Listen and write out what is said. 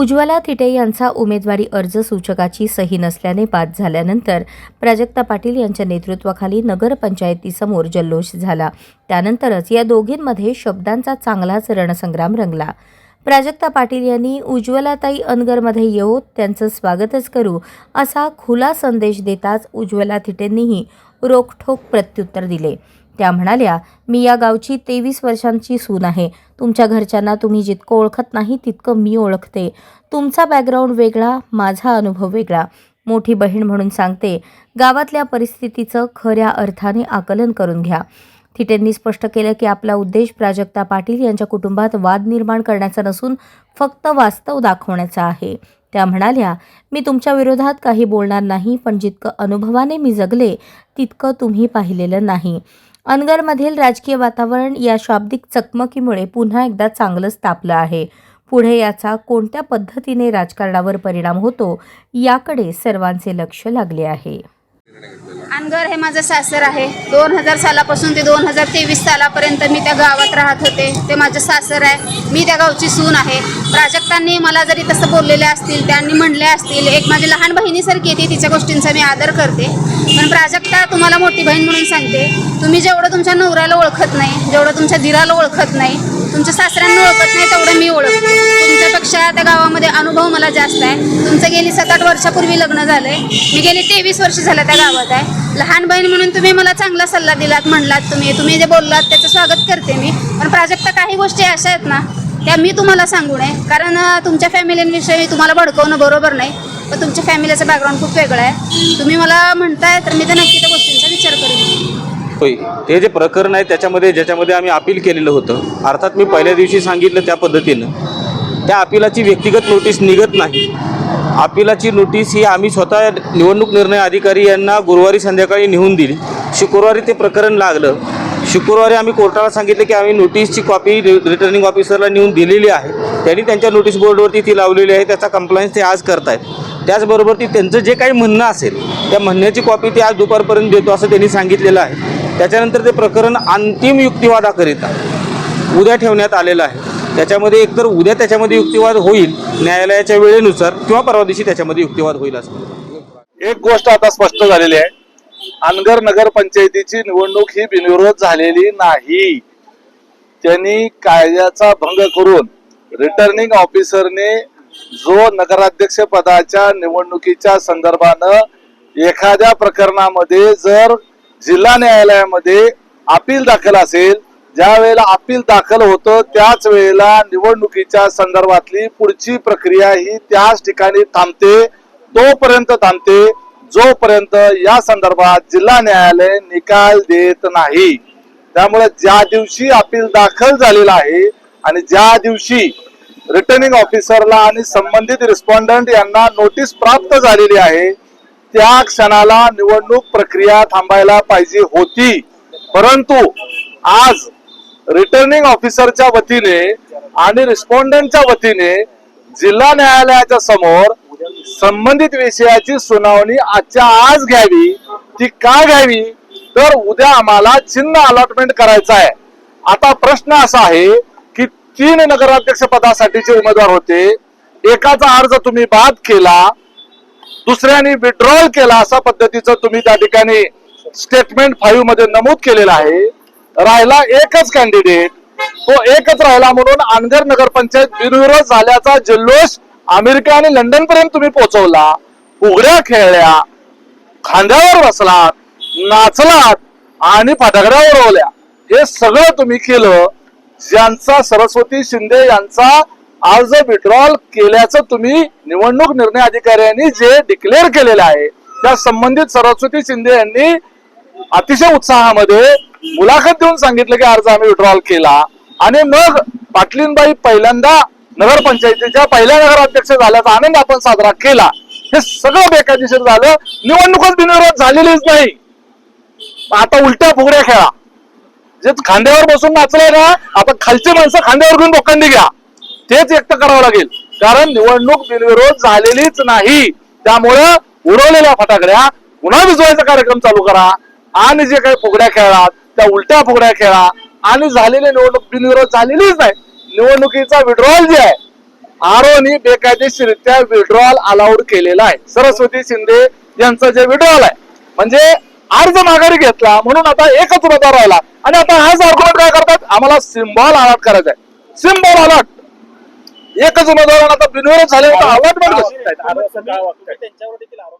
उज्ज्वला थिटे यांचा उमेदवारी अर्ज सूचकाची सही नसल्याने बाद झाल्यानंतर प्राजक्ता पाटील यांच्या नेतृत्वाखाली नगरपंचायतीसमोर जल्लोष झाला. त्यानंतरच या दोघींमध्ये शब्दांचा चांगलाच रणसंग्राम रंगला. प्राजक्ता पाटील यांनी उज्ज्वलाताई अनगरमध्ये येऊ त्यांचं स्वागतच करू असा खुला संदेश देताच उज्ज्वला थिटेंनीही रोखठोक प्रत्युत्तर दिले. त्या म्हणाल्या मी या गावची तेवीस वर्षांची सून आहे. तुमच्या घरच्यांना तुम्ही जितकं ओळखत नाही तितकं मी ओळखते. तुमचा बॅकग्राऊंड वेगळा माझा अनुभव वेगळा. मोठी बहीण म्हणून सांगते गावातल्या परिस्थितीचं खऱ्या अर्थाने आकलन करून घ्या. थिटेंनी स्पष्ट केलं की आपला उद्देश प्राजक्ता पाटील यांच्या कुटुंबात वाद निर्माण करण्याचा नसून फक्त वास्तव दाखवण्याचा आहे. त्या म्हणाल्या मी तुमच्या विरोधात काही बोलणार नाही पण जितकं अनुभवाने मी जगले तितकं तुम्ही पाहिलेलं नाही. अनगरमधील राजकीय वातावरण या शाब्दिक चकमकीमुळे पुन्हा एकदा चांगलंच तापलं आहे. पुढे याचा कोणत्या पद्धतीने राजकारणावर परिणाम होतो याकडे सर्वांचे लक्ष लागले आहे. अनगर हे माझं सासर आहे. दोन हजार सालापासून ते दोन हजार तेवीस सालापर्यंत मी त्या गावात राहत होते. ते माझं सासर आहे. मी त्या गावची सून आहे. प्राजक्तांनी मला जरी तसं बोललेले असतील त्यांनी म्हणले असतील एक माझी लहान बहिणीसारखी येते तिच्या गोष्टींचा मी आदर करते. पण प्राजक्ता तुम्हाला मोठी बहीण म्हणून सांगते तुम्ही जेवढं तुमच्या नवऱ्याला ओळखत नाही जेवढं तुमच्या धीराला ओळखत नाही तुमच्या सासऱ्यांना ओळखत नाही तेवढं मी ओळखते. तुमच्यापेक्षा त्या गावामध्ये अनुभव मला जास्त आहे. तुमचं गेली सात आठ वर्षापूर्वी लग्न झालंय. मी गेली तेवीस वर्ष झालं त्या गावात आहे. लहान बहीण म्हणून तुम्ही मला चांगला सल्ला दिलात म्हणलात तुम्ही. तुम्ही जे बोललात त्याचं स्वागत करते मी. पण प्राजक्ता काही गोष्टी अशा आहेत ना त्या मी तुम्हाला सांगू नये. कारण तुमच्या फॅमिलींविषयी तुम्हाला भडकवणं बरोबर नाही. पण तुमच्या फॅमिलीचं बॅकग्राऊंड खूप वेगळं आहे. तुम्ही मला म्हणताय तर मी तर नक्की त्या गोष्टींचा विचार करेन. होय. ते जे प्रकरण आहे त्याच्यामध्ये ज्याच्यामध्ये आम्ही अपील केलेलं होतं अर्थात मी पहिल्या दिवशी सांगितलं त्या पद्धतीनं त्या अपिलाची व्यक्तिगत नोटीस निघत नाही. अपिलाची नोटीस ही आम्ही स्वतः निवडणूक निर्णय अधिकारी यांना गुरुवारी संध्याकाळी नेऊन दिली. शुक्रवारी ते प्रकरण लागलं. शुक्रवारी आम्ही कोर्टाला सांगितलं की आम्ही नोटीसची कॉपी रिटर्निंग ऑफिसरला नेऊन दिलेली आहे. त्यांनी त्यांच्या नोटीस बोर्डवरती ती लावलेली आहे त्याचा कंप्लायन्स ते आज करत आहेत त्याचबरोबर ती त्यांचं जे काही म्हणणं असेल त्या म्हणण्याची कॉपी ते आज दुपारपर्यंत देतो असं त्यांनी सांगितलेलं आहे. त्याच्यानंतर ते प्रकरण अंतिम युक्तिवादाकरिता उद्या ठेवण्यात आलेलं आहे. त्याच्यामध्ये एकतर उद्या त्याच्यामध्ये युक्तिवाद होईल न्यायालयाच्या वेळेनुसार किंवा परवा दिवशी त्याच्यामध्ये युक्तिवाद होईल असं. एक गोष्ट आता स्पष्ट झालेली आहे. अनगर नगर पंचायतीची निवडणूक ही बिनविरोध झालेली नाही. त्यांनी कायद्याचा भंग करून रिटर्निंग ऑफिसरने जो नगराध्यक्ष पदाच्या निवडणुकीच्या संदर्भानं एखाद्या प्रकरणामध्ये जर जिल्हा न्यायालयामध्ये अपील दाखल असेल ज्या वेळेला अपील दाखल होतं त्याच वेळेला निवडणुकीच्या संदर्भातली पुढची प्रक्रिया ही त्याच ठिकाणी थांबते तोपर्यंत थांबते. जोपर्यंत या संदर्भात जिल्हा न्यायालय निकाल देत नाही त्यामुळे ज्या दिवशी अपील दाखल झालेला आहे आणि ज्या दिवशी रिटर्निंग ऑफिसरला आणि संबंधित रिस्पॉन्डंट यांना नोटीस प्राप्त झालेली आहे त्या क्षणाला निवडणूक प्रक्रिया थांबायला पाहिजे होती. परंतु आज रिटर्निंग ऑफिसरच्या वतीने आणि रिस्पॉन्डंटच्या वतीने जिल्हा न्यायालयाच्या समोर संबंधित विषयाची सुनावणी आजच्या आज घ्यावी ती का घ्यावी? तर उद्या आम्हाला चिन्ह अलॉटमेंट करायचं आहे. आता प्रश्न असा आहे की तीन नगराध्यक्ष पदासाठीचे उमेदवार होते. एकाचा अर्ज तुम्ही बाद केला दुसऱ्याने विड्रॉल केला अशा पद्धतीचं तुम्ही त्या ठिकाणी स्टेटमेंट फाईव्हमध्ये नमूद केलेलं आहे. राहिला एकच कॅन्डिडेट तो एकच राहिला म्हणून अनगर नगरपंचायत बिनविरोध झाल्याचा जल्लोष अमेरिका आणि लंडन पर्यंत तुम्ही पोहोचवला उघड्या खेळल्या खांद्यावर बसलात नाचलात आणि फटाकड्या उडवल्या. हे सगळं तुम्ही केलं ज्यांचा सरस्वती शिंदे यांचा अर्ज विड्रॉल केल्याचं तुम्ही निवडणूक निर्णय अधिकाऱ्यांनी जे डिक्लेअर केलेलं आहे त्या संबंधित सरस्वती शिंदे यांनी अतिशय उत्साहामध्ये मुलाखत देऊन सांगितलं की अर्ज आम्ही विड्रॉल केला. आणि मग पाटलीनबाई पहिल्यांदा नगरपंचायतीच्या पहिल्या नगराध्यक्ष झाल्याचा आनंद आपण साजरा केला. हे सगळं बेकायदेशीर झालं. निवडणूकच बिनविरोध झालेलीच नाही. आता उलट्या फुगड्या खेळा. जे खांद्यावर बसून नाचलंय ना आता खालची माणसं खांद्यावर घेऊन लोकांनी घ्या. तेच व्यक्त करावं लागेल. कारण निवडणूक बिनविरोध झालेलीच नाही. त्यामुळं उडवलेल्या फटाकड्या पुन्हा विजवायचा कार्यक्रम चालू करा. आणि जे काही फुगड्या खेळात त्या उलट्या फुगड्या खेळा. आणि झालेली निवडणूक बिनविरोध झालेलीच नाही. निवडणुकीचा विड्रॉल जे आहे आरोनी बेकायदेशीरित्या विड्रॉल अलाउड केलेला आहे सरस्वती शिंदे यांचं जे विड्रॉल आहे म्हणजे अर्ज माघारी घेतला म्हणून आता एकच उमेदवार राहिला आणि आता हाच आर्ग्युमेंट काय करतात आम्हाला सिम्बॉल अलॉट करायचा आहे सिम्बॉल अलॉट एकच उमेदवार आता बिनविरोध झाले होता अलॉटमेंट